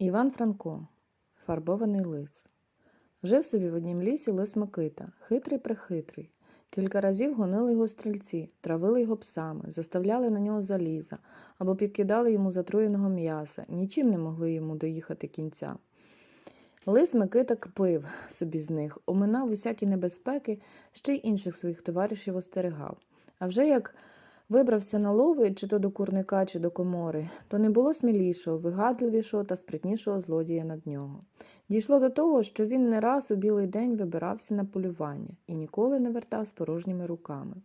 Іван Франко, фарбований лис. Жив собі в однім лісі лис Микита, хитрий прихитрий. Кілька разів гонили його стрільці, травили його псами, заставляли на нього заліза або підкидали йому затруєного м'яса, нічим не могли йому доїхати кінця. Лис Микита кпив собі з них, оминав усякі небезпеки, ще й інших своїх товаришів остерегав. А вже як вибрався на лови, чи то до курника, чи до комори, то не було смілішого, вигадливішого та спритнішого злодія над нього. Дійшло до того, що він не раз у білий день вибирався на полювання і ніколи не вертав з порожніми руками.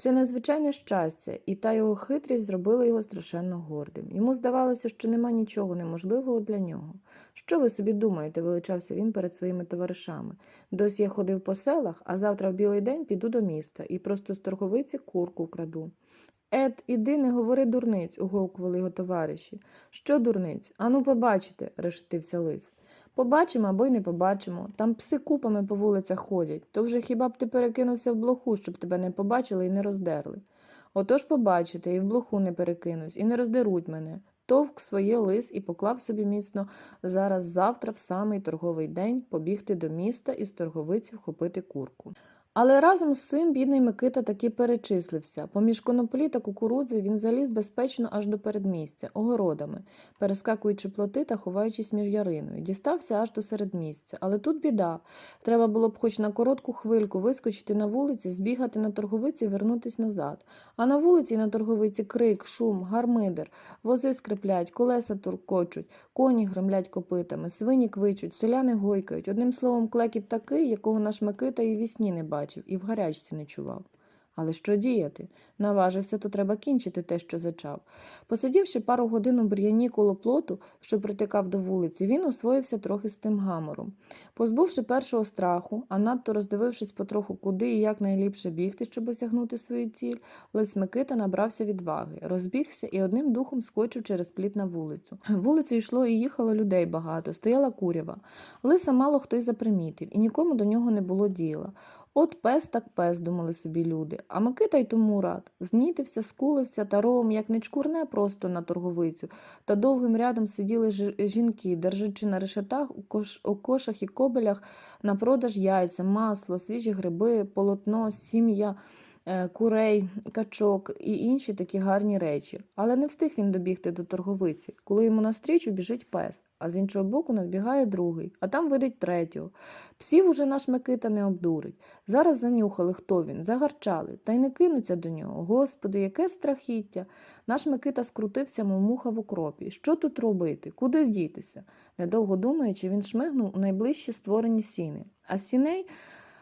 Це незвичайне щастя, і та його хитрість зробила його страшенно гордим. Йому здавалося, що нема нічого неможливого для нього. Що ви собі думаєте, величався він перед своїми товаришами. Досі я ходив по селах, а завтра в білий день піду до міста і просто з торговиці курку вкраду. Ед, іди, не говори дурниць, угукували його товариші. Що дурниць? Ану, побачите, решетився лис. Побачимо або й не побачимо. Там пси купами по вулицях ходять. То вже хіба б ти перекинувся в блоху, щоб тебе не побачили і не роздерли. Отож побачите, і в блоху не перекинусь, і не роздеруть мене. Товк своє лис і поклав собі міцно зараз завтра, в самий торговий день, побігти до міста і з торговиці вхопити курку. Але разом з цим бідний Микита таки перечислився. Поміж коноплі та кукурудзи він заліз безпечно аж до передмістя, огородами, перескакуючи плоти та ховаючись між яриною. Дістався аж до середмістя. Але тут біда. Треба було б хоч на коротку хвильку вискочити на вулиці, збігати на торговиці вернутись назад. А на вулиці на торговиці крик, шум, гармидер, вози скриплять, колеса туркочуть, коні гремлять копитами, свині квичуть, селяни гойкають. Одним словом, клекіт такий, якого наш Микита і вісні не бачив, і в гарячці не чував. Але що діяти? Наважився, то треба кінчити те, що зачав. Посидівши пару годин у бур'яні коло плоту, що притикав до вулиці, він освоївся трохи з тим гамором. Позбувши першого страху, а надто роздивившись потроху, куди і як найліпше бігти, щоб осягнути свою ціль, лис Микита набрався відваги, розбігся і одним духом скочив через пліт на вулицю. Вулицю йшло і їхало людей багато, стояла курява. Лиса мало хто й запримітив, і нікому до нього не було діла. От пес так пес, думали собі люди. А Микита й тому рад. Знітився, скулився та ровом, як не чкурне просто на торговицю, та довгим рядом сиділи жінки, держачи на решетах кошах і кобелях на продаж яйця, масло, свіжі гриби, полотно, сім'я. е, Курей, качок і інші такі гарні речі. Але не встиг він добігти до торговиці, коли йому навстрічу біжить пес, а з іншого боку надбігає другий, а там видить третього. Псів уже наш Микита не обдурить. Зараз занюхали, хто він, загарчали, та й не кинуться до нього. Господи, яке страхіття. Наш Микита скрутився, мов муха в окропі. Що тут робити? Куди вдітися? Недовго думаючи, він шмигнув у найближчі створені сіни, а сіней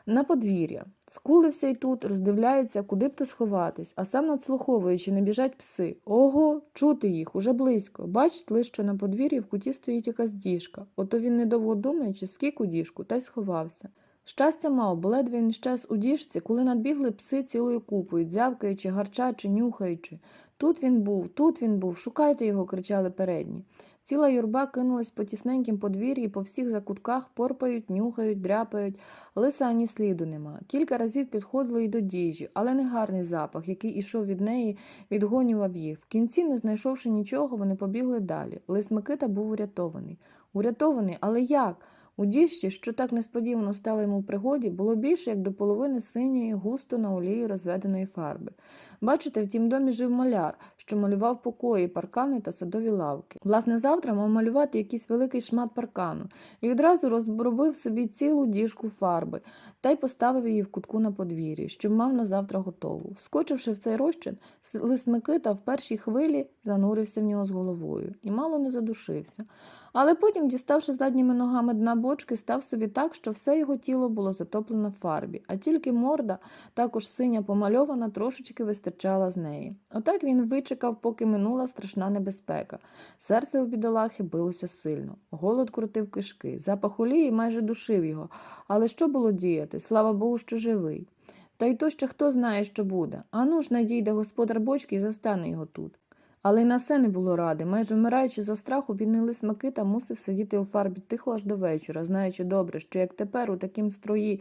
на подвір'я. Скулився й тут, роздивляється, куди б то сховатись, а сам надслуховує, чи не біжать пси. Ого, чути їх уже близько. Бачить лише, що на подвір'ї в куті стоїть якась діжка. Ото він, недовго думаючи, скік у діжку, та й сховався. Щастя мав, бо ледве він щез у діжці, коли надбігли пси цілою купою, дзявкаючи, гарчачи, нюхаючи. Тут він був, тут він був, шукайте його, кричали передні. Ціла юрба кинулась по тісненькім подвір'ї, по всіх закутках порпають, нюхають, дряпають. Лиса ані сліду нема. Кілька разів підходили й до діжі, але не гарний запах, який ішов від неї, відгонював їх. В кінці, не знайшовши нічого, вони побігли далі. Лис Микита був урятований. Урятований, але як? У діжці, що так несподівано стало йому в пригоді, було більше як до половини синьої, густо на олії розведеної фарби. Бачите, в тім домі жив маляр, що малював покої, паркани та садові лавки. Власне, завтра мав малювати якийсь великий шмат паркану і відразу розробив собі цілу діжку фарби та й поставив її в кутку на подвір'ї, щоб мав на завтра готову. Вскочивши в цей розчин, лис Микита в першій хвилі занурився в нього з головою і мало не задушився. Але потім, діставши задніми ногами дна бочки, став собі так, що все його тіло було затоплено в фарбі, а тільки морда, також синя помальована, трошечки вистачала з неї. Отак він вичекав, поки минула страшна небезпека. Серце у бідолахи билося сильно. Голод крутив кишки, запах олії майже душив його. Але що було діяти? Слава Богу, що живий. Та й то ще хто знає, що буде. Ану ж надійде господар бочки і застане його тут. Але й на все не було ради. Майже вмираючи за страху, бідний лис Микита мусив сидіти у фарбі тихо аж до вечора, знаючи добре, що як тепер у такім строї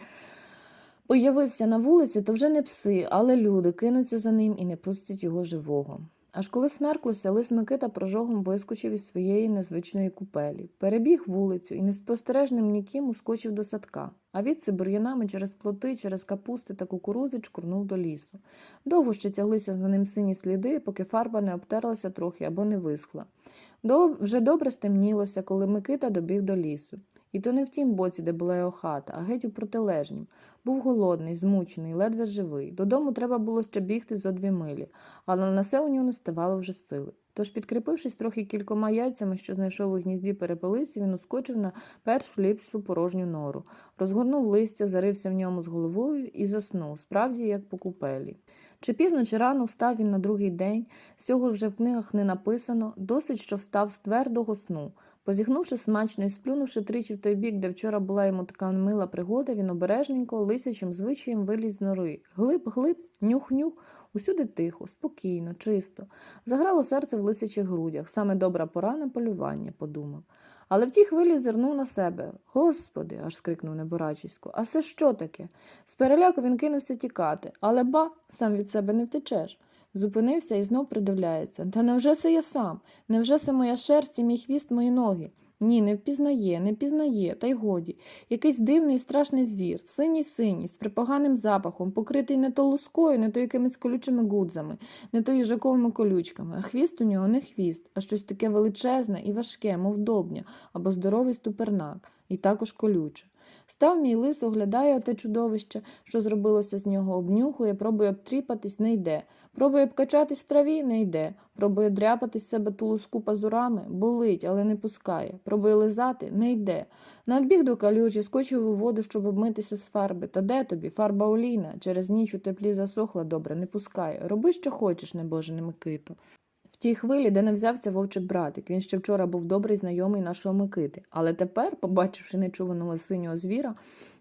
появився на вулиці, то вже не пси, але люди кинуться за ним і не пустять його живого. Аж коли смерклося, лис Микита прожогом вискочив із своєї незвичної купелі, перебіг вулицю і неспостережним ніким ускочив до садка, а відси бур'янами через плоти, через капусти та кукурузи чкурнув до лісу. Довго ще тяглися за ним сині сліди, поки фарба не обтерлася трохи або не висхла. Доб... Вже добре стемнілося, коли Микита добіг до лісу. І то не в тім боці, де була його хата, а геть у протилежнім. Був голодний, змучений, ледве живий. Додому треба було ще бігти зо дві милі, але на це у нього не ставало вже сили. Тож, підкріпившись трохи кількома яйцями, що знайшов у гнізді перепелиці, він ускочив на першу ліпшу порожню нору, розгорнув листя, зарився в ньому з головою і заснув, справді як по купелі. Чи пізно, чи рано встав він на другий день, цього вже в книгах не написано, досить, що встав з твердого сну. Позіхнувши смачно і сплюнувши тричі в той бік, де вчора була йому така мила пригода, він обережненько, лисячим звичаєм виліз з нори. Глиб-глиб, нюх-нюх, усюди тихо, спокійно, чисто. Заграло серце в лисячих грудях, саме добра пора на полювання, подумав. Але в тій хвилі зирнув на себе. Господи, аж скрикнув неборачисько, а це що таке? З переляку він кинувся тікати, але ба, сам від себе не втечеш. Зупинився і знов придивляється. Та невже це я сам? Невже це моя шерсть і мій хвіст мої ноги? Ні, не впізнає, не впізнає, та й годі. Якийсь дивний і страшний звір, синій синій, з припоганим запахом, покритий не то лускою, не то якимись колючими гудзами, не то їжаковими колючками, а хвіст у нього не хвіст, а щось таке величезне і важке, мов добня, або здоровий ступернак, і також колюче. Став мій лис, оглядає оте чудовище, що зробилося з нього, обнюхує, пробує обтріпатись, не йде. Пробує обкачатись в траві, не йде. Пробує дряпати з себе ту луску пазурами, болить, але не пускає. Пробує лизати, не йде. Надбіг до калюжі, скочив у воду, щоб обмитися з фарби. Та де тобі? Фарба олійна, через ніч у теплі засохла добре, не пускає. Роби, що хочеш, небоже Микиту. В тій хвилі, де не взявся вовчик братик, він ще вчора був добрий знайомий нашого Микити. Але тепер, побачивши нечуваного синього звіра,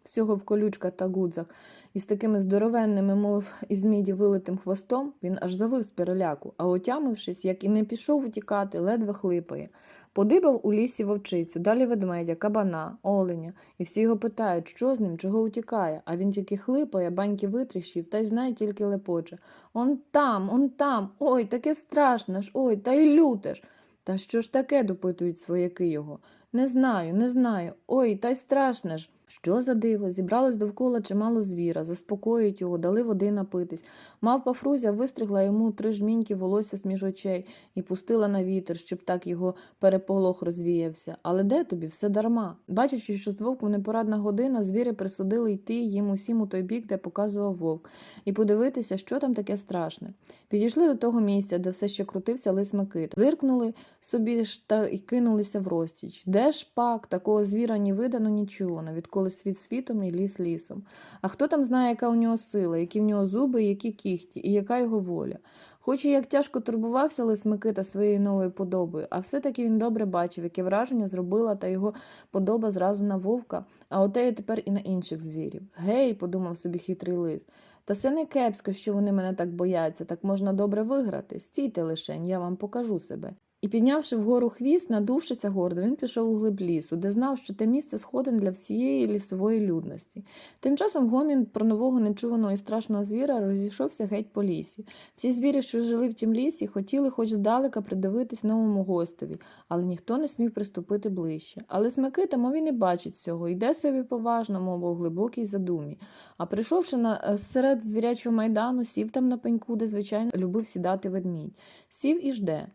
всього в колючках та гудзах, із такими здоровенними, мов із міді вилитим хвостом, він аж завив з переляку, а отямившись, як і не пішов утікати, ледве хлипає. Подибав у лісі вовчицю, далі ведмедя, кабана, оленя, і всі його питають, що з ним, чого утікає, а він тільки хлипає, баньки витріщив, та й знає тільки лепоче. Он там, он там, ой, таке страшне ж, ой, та й люте ж. Та що ж таке, допитують свояки його. Не знаю, не знаю. Ой, та й страшне ж. Що за диво? Зібралось довкола чимало звіра, заспокоюють його, дали води напитись. Мавпа Фрузя вистригла йому три жміньки волосся з між очей і пустила на вітер, щоб так його переполох розвіявся. Але де тобі? Все дарма. Бачачи, що з вовком непорадна година, звіри присудили йти їм усім у той бік, де показував вовк, і подивитися, що там таке страшне. Підійшли до того місця, де все ще крутився лис Микита. Зиркнули собі ж та й кинулися в розтіч. Де ж пак такого звіра ні видано, нічого, відколи світ світом і ліс лісом. А хто там знає, яка у нього сила, які в нього зуби, які кіхті, і яка його воля. Хоч і як тяжко турбувався лис Микита своєю новою подобою, а все-таки він добре бачив, яке враження зробила та його подоба зразу на вовка, а оте й тепер і на інших звірів. Гей, подумав собі хитрий лис. Та це не кепсько, що вони мене так бояться, так можна добре виграти. Стійте лишень, я вам покажу себе. І, піднявши вгору хвіст, надувшися гордо, він пішов у глиб лісу, де знав, що те місце сходин для всієї лісової людності. Тим часом гомін про нового нечуваного і страшного звіра розійшовся геть по лісі. Всі звірі, що жили в тім лісі, хотіли хоч здалека придивитись новому гостеві, але ніхто не смів приступити ближче. Але Смикита, мов і не бачить цього, йде собі поважно, мов у глибокій задумі. А прийшовши на е, серед звірячого майдану, сів там на пеньку, де, звичайно, любив сідати ведмідь. Сів і жде.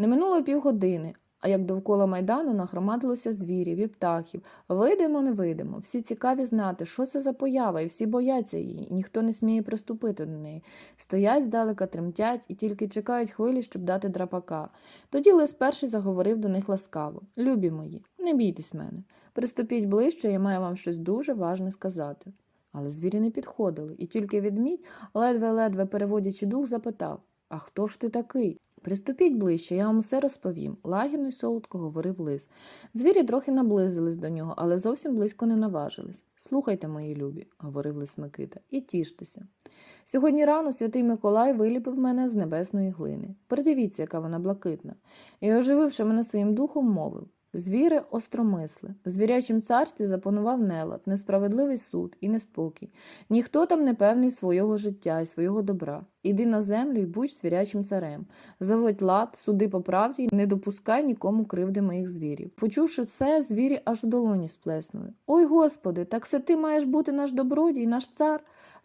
Не минуло півгодини, а як довкола майдану нагромадилося звірів і птахів. Видимо, не видимо. Всі цікаві знати, що це за поява, і всі бояться її, і ніхто не сміє приступити до неї. Стоять здалека, тремтять і тільки чекають хвилі, щоб дати драпака. Тоді лис перший заговорив до них ласкаво Любі мої, не бійтесь мене. Приступіть ближче, я маю вам щось дуже важне сказати. Але звірі не підходили, і тільки відмідь, ледве-ледве переводячи дух, запитав А хто ж ти такий? Приступіть ближче, я вам усе розповім, лагідно й солодко говорив лис. Звірі трохи наблизились до нього, але зовсім близько не наважились. Слухайте, мої любі, говорив лис Микита, і тіштеся. Сьогодні рано святий Миколай виліпив мене з небесної глини. Придивіться, яка вона блакитна. І, ожививши мене своїм духом, мовив Звіри остромисли. В звірячім царстві запанував нелад, несправедливий суд і неспокій. Ніхто там не певний свого життя і свого добра. Іди на землю і будь звірячим царем. Заводь лад, суди по правді, не допускай нікому кривди моїх звірів. Почувши це, звірі аж у долоні сплеснули. Ой, Господи, так це ти маєш бути наш добродій, наш цар.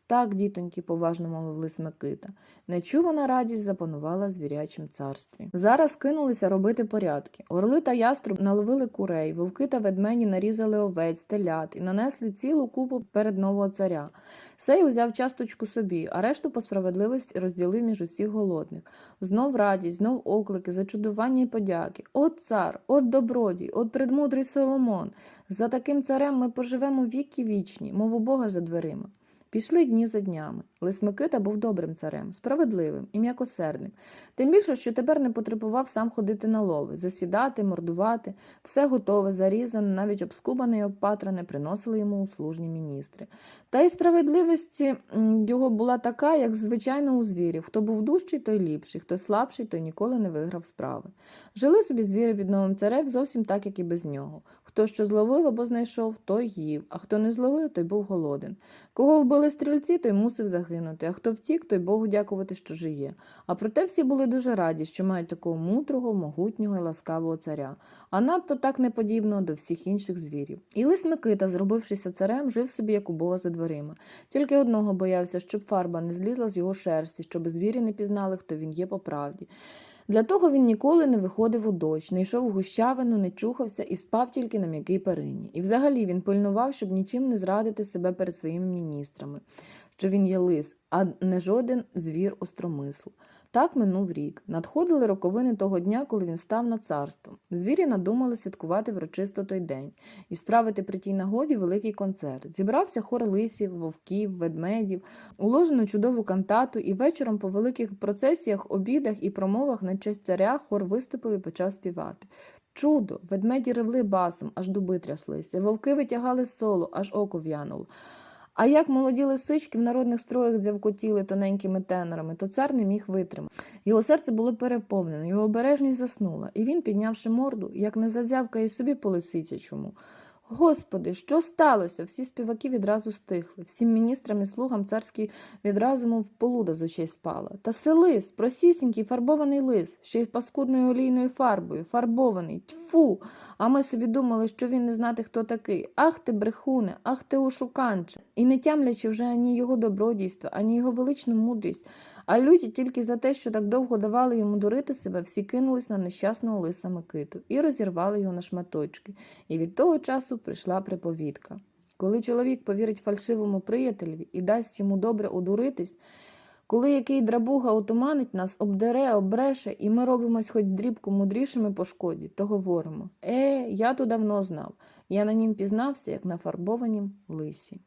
Так, дітоньки, поважно мовив лис Микита. Нечувана радість запанувала в звірячім царстві. Зараз кинулися робити порядки. Орли та яструб наловили курей, вовки та ведмені нарізали овець, телят і нанесли цілу купу перед нового царя. Сей узяв часточку собі, а решту по справедливості розділив між усіх голодних. Знов радість, знов оклики, зачудування і подяки. От цар, от добродій, от предмудрий Соломон. За таким царем ми поживемо віки вічні, мов у Бога за дверима. Пішли дні за днями. Лис Микита був добрим царем, справедливим і м'якосердним. Тим більше, що тепер не потребував сам ходити на лови, засідати, мордувати, все готове, зарізане, навіть обскубане і обпатране приносили йому услужні міністри. Та й справедливості його була така, як звичайно у звірів. Хто був дужчий, той ліпший, хто слабший, той ніколи не виграв справи. Жили собі звірі під новим царем зовсім так, як і без нього. Хто що зловив або знайшов, той їв, а хто не зловив, той був голоден. Кого вбили стрільці, той мусив загинути, а хто втік, той Богу дякувати, що жиє. А проте всі були дуже раді, що мають такого мудрого, могутнього і ласкавого царя, а надто так неподібного до всіх інших звірів. І лис Микита, зробившися царем, жив собі, як у Бога за дверима. Тільки одного боявся, щоб фарба не злізла з його шерсті, щоб звірі не пізнали, хто він є по правді. Для того він ніколи не виходив у дощ, не йшов у гущавину, не чухався і спав тільки на м'якій перині. І взагалі він пильнував, щоб нічим не зрадити себе перед своїми міністрами, що він є лис, а не жоден звір остромисл. Так минув рік. Надходили роковини того дня, коли він став на царство. Звірі надумали святкувати врочисто той день і справити при тій нагоді великий концерт. Зібрався хор лисів, вовків, ведмедів, уложену чудову кантату, і вечором по великих процесіях, обідах і промовах на честь царя хор виступив і почав співати. Чудо! Ведмеді ревли басом, аж дуби тряслися, вовки витягали соло, аж око в'януло. А як молоді лисички в народних строях дзявкотіли тоненькими тенорами, то цар не міг витримати. Його серце було переповнене, його обережність заснула, і він, піднявши морду, як не задзявкає собі по лисичачому. Господи, що сталося? Всі співаки відразу стихли. Всім міністрам і слугам царський відразу, мов полуда з очей спала. Та се лис, просісінький фарбований лис, ще й паскудною олійною фарбою, фарбований, тьфу. А ми собі думали, що він не знати, хто такий. Ах ти, брехуне, ах ти ушуканче. І не тямлячи вже ані його добродійства, ані його величну мудрість, а люті тільки за те, що так довго давали йому дурити себе, всі кинулись на нещасного лиса Микиту і розірвали його на шматочки. І від того часу прийшла приповідка. Коли чоловік повірить фальшивому приятелеві і дасть йому добре одуритись, коли який драбуга отуманить нас, обдере, обреше, і ми робимось хоч дрібку мудрішими по шкоді, то говоримо: Е, я то давно знав. Я на нім пізнався, як на фарбованім лисі.